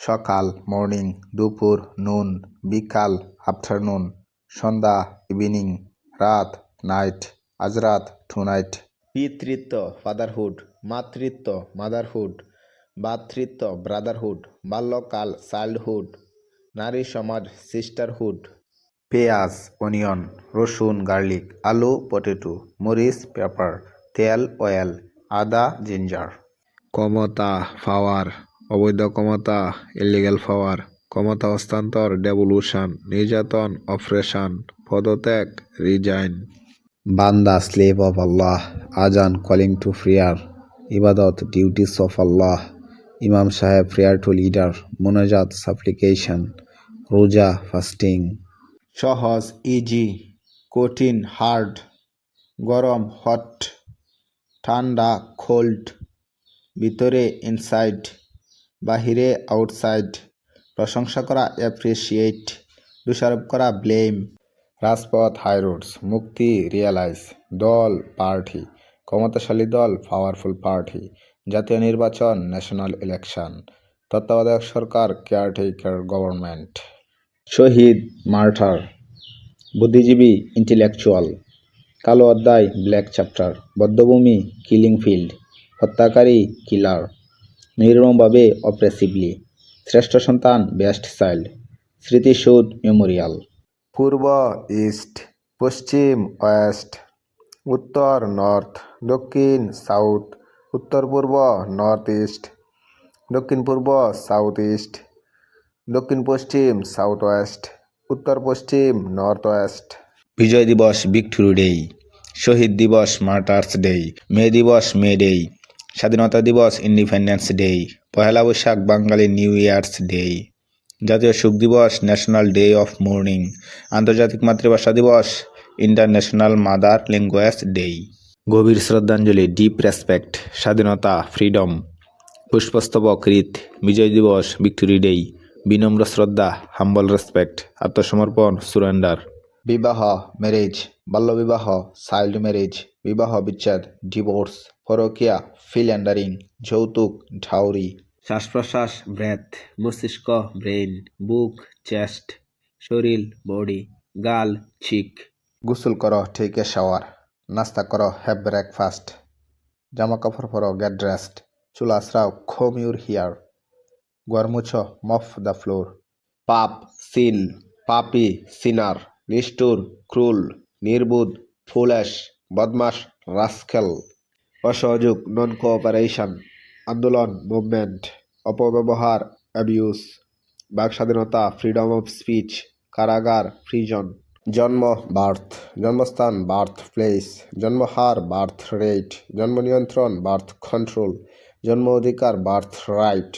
সকাল মর্নিং দুপুর নুন বিকাল আফটারনুন সন্ধ্যা ইভিনিং রাত নাইট আজ রাত টুনাইট পিতৃত্ব ফাদারহুড মাতৃত্ব মাদারহুড ভ্রাতৃত্ব ব্রাদারহুড বাল্যকাল চাইল্ডহুড নারী সমাজ সিস্টারহুড পেঁয়াজ অনিয়ন রসুন গার্লিক আলু পটেটো মরিচ পেপার তেল অয়েল আদা জিঞ্জার ক্ষমতা পাওয়ার অবৈধ ক্ষমতা ইলিগেল পাওয়ার ক্ষমতা হস্তান্তর ডেভলিউশন নির্যাতন অপারেশন পদত্যাগ রিজাইন বান্দা স্লেভ অফ আল্লাহ আজান কলিং টু প্রেয়ার ইবাদত ডিউটিস অফ আল্লাহ ইমাম সাহেব প্রেয়ার টু লিডার মোনাজাত সাপ্লিকেশন রোজা ফাস্টিং সহজ ইজি কঠিন হার্ড গরম হট ঠান্ডা কোল্ড ভিতরে ইনসাইড বাহিরে আউটসাইড প্রশংসা করা অ্যাপ্রিসিয়েট দোষারোপ করা ব্লেম রাজপথ হাইরোডস মুক্তি রিয়ালাইজ দল পার্টি ক্ষমতাশালী দল পাওয়ারফুল পার্টি জাতীয় নির্বাচন ন্যাশনাল ইলেকশন তত্ত্বাবধায়ক সরকার কেয়ারটেকার গভর্নমেন্ট শহীদ মার্টার বুদ্ধিজীবী ইন্টেলেকচুয়াল কালো অধ্যায় ব্ল্যাক চ্যাপ্টার বদ্ধভূমি কিলিং ফিল্ড হত্যাকারী কিলার নির্মমভাবে অপ্রেসিভলি শ্রেষ্ঠ সন্তান বেস্ট চাইল্ড স্মৃতিসৌধ মেমোরিয়াল পূর্ব ইস্ট পশ্চিম ওয়েস্ট উত্তর নর্থ দক্ষিণ সাউথ উত্তর পূর্ব নর্থ ইস্ট দক্ষিণ পূর্ব সাউথ ইস্ট দক্ষিণ পশ্চিম সাউথ ওয়েস্ট উত্তর পশ্চিম নর্থ ওয়েস্ট বিজয় দিবস ভিক্টোরি ডে শহীদ দিবস মার্টার্স ডে মে দিবস মে ডে স্বাধীনতা দিবস Independence Day Pohela Boishakh, Bengali New Year's Day জাতীয় শোক দিবস ন্যাশনাল ডে অফ মর্নিং আন্তর্জাতিক মাতৃভাষা দিবস ইন্টারন্যাশনাল মাদার ল্যাঙ্গুয়েজ ডে গভীর শ্রদ্ধাঞ্জলি ডিপ রেসপেক্ট স্বাধীনতা ফ্রিডম পুষ্পস্তবক রীত, বিজয় দিবস ভিক্টোরি ডে বিনম্র শ্রদ্ধা হাম্বল রেসপেক্ট আত্মসমর্পণ সুরেন্ডার বিবাহ ম্যারেজ বাল্যবিবাহ চাইল্ড ম্যারেজ বিবাহ বিচ্ছেদ ডিভোর্স পরকিয়া ফিল্যান্ডারিং যৌতুক ঢাউরি শ্বাস প্রশ্বাস ব্রেথ মস্তিষ্ক ব্রেন বুক চেস্ট শরীর বডি গাল চিক গোসল করো টেকে শাওয়ার নাস্তা করো হ্যাভ ব্রেকফাস্ট জামা কাপড় পরো গেট ড্রেসড চুল আশ্রাও খোম ইউর হিয়ার ঘর মুছো মফ দ্য ফ্লোর পাপ সিন পাপি সিনার নিষ্ঠুর, ক্রুল, নির্বুধ ফুলেশ বদমাস রাস্কেল অসহযোগ নন কোঅপারেশন আন্দোলন মুভমেন্ট অপব্যবহার অ্যাবিউজ বাক স্বাধীনতা ফ্রিডম অফ স্পিচ কারাগার প্রিজন জন্ম বার্থ জন্মস্থান বার্থ প্লেস জন্মহার বার্থ রেট জন্ম নিয়ন্ত্রণ বার্থ কন্ট্রোল জন্ম অধিকার বার্থ রাইট